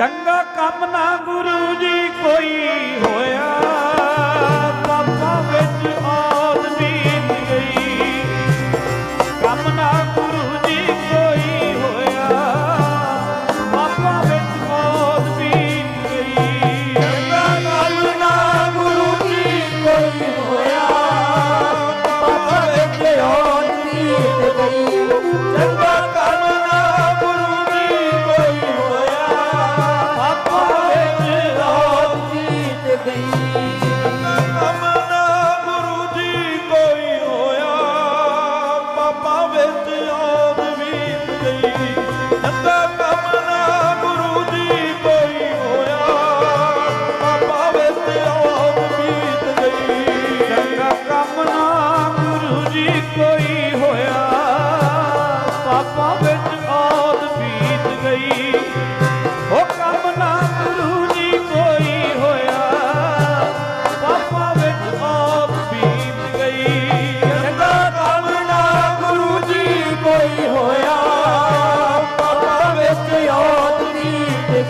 ਚੰਗਾ ਕੰਮ ਨਾ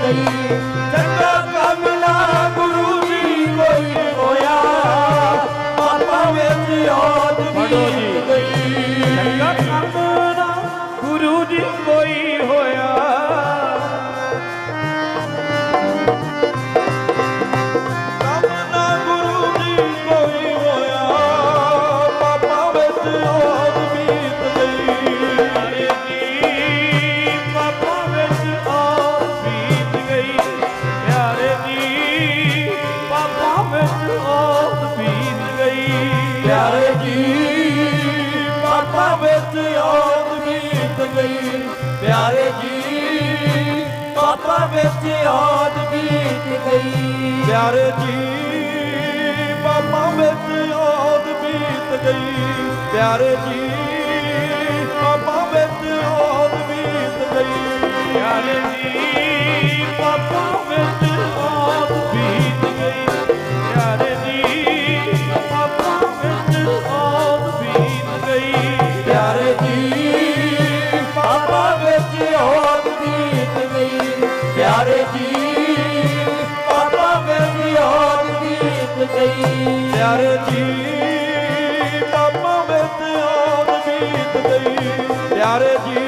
ਗਈ ਚੰਗਾ ਕੰਮ ਨਾ ਗੁਰੂ ਜੀ ਕੋਈ ਹੋਇਆ। ਪਾਪਾ ਵਿੱਚ ਯਾਦ ਵੀ ਗਈ। ਚੰਗਾ ਕੰਮ ਨਾ ਗੁਰੂ ਜੀ ਕੋਈ ਹੋਇਆ। ਵਿੱਚ ਔਤ ਬੀਤ ਗਈ। ਪਿਆਰੇ ਜੀ ਪਾਪਾਂ ਵਿੱਚ ਔਤ ਬੀਤ ਗਈ। ਪਿਆਰੇ ਜੀ ਪਾਪਾਂ ਵਿੱਚ ਔਤ ਬੀਤ ਗਈ। ਪਿਆਰੇ ਜੀ ਪਾਪਾਂ ਵਿੱਚ ਔਤ ਬੀਤ ਗਈ। ਪਿਆਰੇ ਜੀ ਗਈ ਪਿਆਰ ਜੀ ਪਾਪਾਂ ਵਿੱਚ ਆਦ ਬੀਤ ਗਈ। ਪਿਆਰ ਜੀ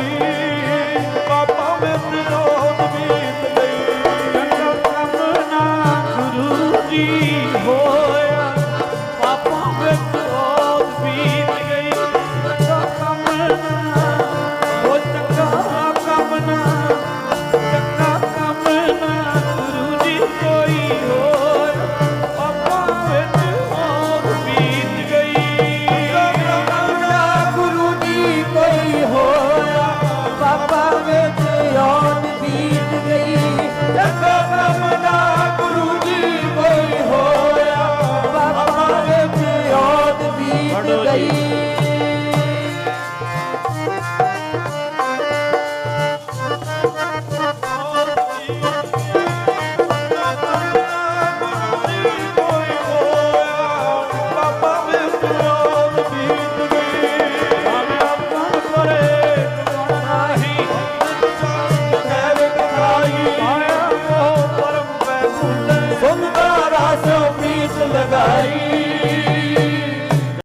ਪਾਪਾਂ ਵਿੱਚ ਆਦ ਬੀਤ ਗਈ। ਜਨਮ ਕਰਨਾ ਗੁਰੂ ਜੀ ਹੋਇਆ ਪਾਪਾਂ ਵਿੱਚ ਆਦ ਬੀਤ ਗਈ। ਜਨਮ ਕਰਨਾ ਹੋ ਤੱਕਾ ਕਮਨਾ ਤੱਕਾ ਕਮਨਾ ਗੁਰੂ ਜੀ ਕੋਈ ਹੋ ਕੋਈ ਹੋਇਆ ਬਾਬਾ ਵਿੱਚ